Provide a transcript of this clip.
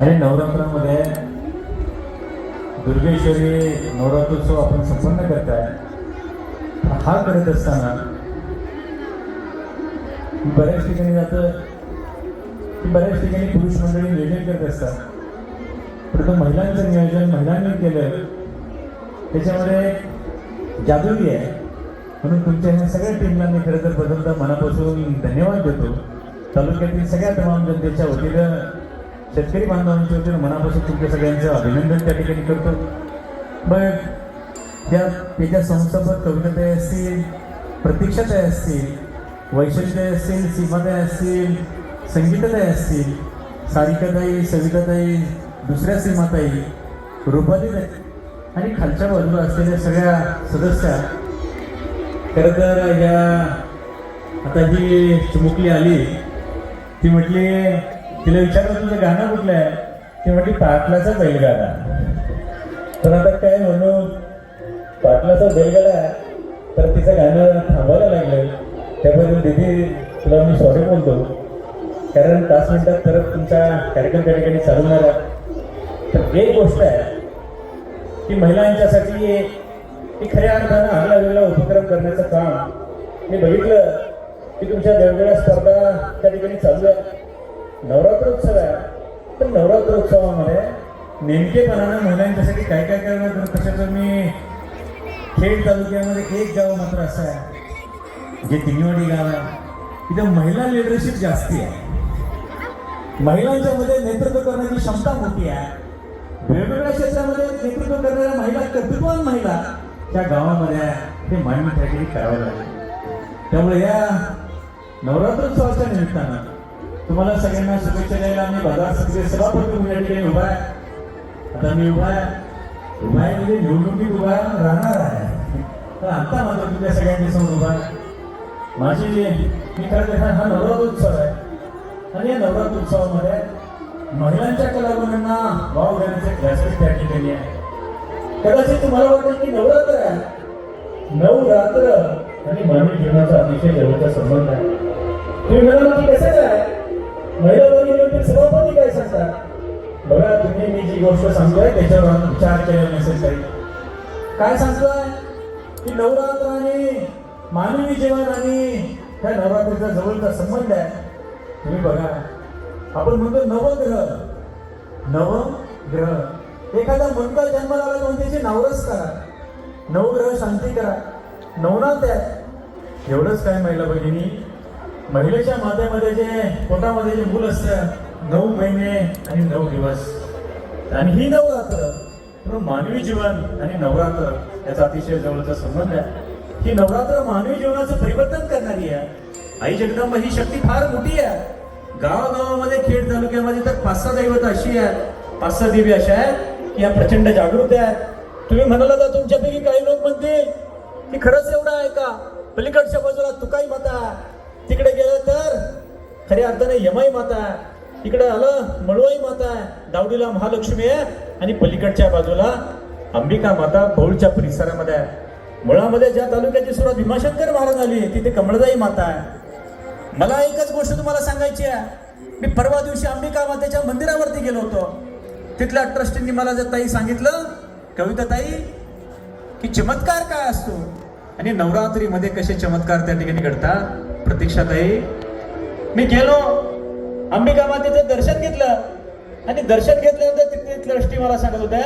आणि नवरात्रामध्ये दुर्गेश्वरी नवरात्रोत्सव आपण संपन्न करताय. हा करत असताना बऱ्याच ठिकाणी जात की बऱ्याच ठिकाणी पुरुष मंडळी नियोजन करत असतात. परंतु महिलांचं नियोजन महिलांनी केलं त्याच्यामध्ये जादूगी आहे. म्हणून तुमच्या ह्या सगळ्या टीमला मी खरं तर बदलता मनापासून धन्यवाद देतो. तालुक्यातील सगळ्या तमाम जनतेच्या वतीनं शेतकरी बांधवांच्या वतीनं मनापासून तुमच्या सगळ्यांचं अभिनंदन त्या ठिकाणी करतो. मग त्या त्याच्या संस्थापक कविताताई असतील प्रतीक्षाताई असतील वैशिष्ट्य असतील सीमाताई असतील संगीताताई असतील सारिकाताई सविताताई दुसऱ्या सीमाताई रुपालीताई आणि खालच्या बाजूला असलेल्या सगळ्या सदस्या खरं तर या आता जी चिमुकली आली ती म्हटली तिला विचारलं तुझं गाणं कुठलं आहे? ती म्हटली पाटलाचा बैलगाडा. तर आता काय म्हणू? पाटलाचा बैलगाडा तर तिचं गाणं थांबायला लागलं. त्याबद्दल दिदी तुला मी सॉरी बोलतो. कारण पाच मिनिटात परत तुमचा कार्यक्रम त्या ठिकाणी चालू होणार तर एक गोष्ट आहे की महिलांच्यासाठी की खऱ्या अर्थानं आगला वेगळा उपक्रम करण्याचं काम मी बघितलं की तुमच्या वेगवेगळ्या स्पर्धा त्या ठिकाणी चालू आहे नवरात्रोत्सव आहे. तर नवरात्रोत्सवामध्ये नेमकेपणानं महिलांच्यासाठी काय काय करणं तर तसं मी खेड तालुक्यामध्ये एक गाव मात्र असं आहे जे तिंगवाडी गाव आहे. तिथं महिला लिडरशिप जास्ती आहे. महिलांच्यामध्ये नेतृत्व करण्याची क्षमता मोठी आहे. वेगवेगळ्या क्षेत्रामध्ये नेतृत्व करणाऱ्या महिला कर्तृत्वान महिला त्या गावामध्ये आहे. ते मान्य ठिकाणी करावं लागेल. त्यामुळे या नवरात्रोत्सवाच्या निमित्तानं तुम्हाला सगळ्यांना शुभेच्छा द्यायला आम्ही बाजार समिती सभापती म्हणून या ठिकाणी उभा आहे. आता मी उभा आहे. उभा आहे म्हणजे निवडणुकीत उभा राहणार आहे. तर आता मात्र तुमच्या सगळ्यांनी समोर उभा आहे. माझी मी खरं तर हा नवरात्रोत्सव आहे. आणि या नवरात्रोत्सवामध्ये महिलांच्या कलागुणांना वाव देण्याचे क्लासेस त्या ठिकाणी आहे. कदाचित तुम्हाला वाटेल की नवरात्र आहे. नवरात्र आणि मानवी जीवनाचा अतिशय जवळचा संबंध आहे. तुम्ही म्हणाल की कसं काय महिला वर्गीय सभापती काय सांगतात बघा तुम्ही मी जी गोष्ट सांगतोय त्याच्यावर विचार केला नसेल काही काय सांगतोय? की नवरात्र आणि मानवी जीवन आणि त्या नवरात्रीचा जवळचा संबंध आहे. तुम्ही बघा. आपण म्हणतो नवग्रह. नवग्रह. एखादा मुलगा जन्माला आला म्हणून त्याची नवरस करा. नवग्रह शांती करा. नवनाथ आहे. एवढंच काय महिला भगिनी महिलेच्या मातेमध्ये जे पोटामध्ये जे मूल असतं नऊ महिने आणि नऊ दिवस. आणि ही नवरात्र म्हणून मानवी जीवन आणि नवरात्र याचा अतिशय जवळचा संबंध आहे. ही नवरात्र मानवी जीवनाचं परिवर्तन करणारी आहे. आई जगदंबा ही शक्ती फार मोठी आहे. गावागावामध्ये खेड तालुक्यामध्ये तर पाच सहा दैवत अशी आहेत पाच सहा देवी अशा आहेत की या प्रचंड जागृत आहेत. तुम्ही म्हणाला तर तुमच्यापैकी काही लोक म्हणतील की खरंच एवढं आहे का? पलीकडच्या बाजूला तुकाई माता आहे. तिकडे गेलं तर खऱ्या अर्थाने यमाई माता आहे. इकडे आलं मळवाई माता आहे. दावडीला महालक्ष्मी आहे आणि पलीकडच्या बाजूला अंबिका माता भौळच्या परिसरामध्ये आहे. मुळामध्ये ज्या तालुक्याची सुरुवात भीमाशंकर महाराज आली तिथे कमळदाई माता आहे. मला एकच गोष्ट तुम्हाला सांगायची आहे. मी परवा दिवशी अंबिका मातेच्या मंदिरावरती गेलो होतो. तिथल्या ट्रस्टींनी मला जर ताई सांगितलं कविता ताई की चमत्कार काय असतो? आणि नवरात्रीमध्ये कसे चमत्कार त्या ठिकाणी घडतात? प्रतीक्षाताई मी गेलो. अंबिका मातेचं दर्शन घेतलं. आणि दर्शन घेतल्यानंतर तिथले दृष्टी मला सांगत होत्या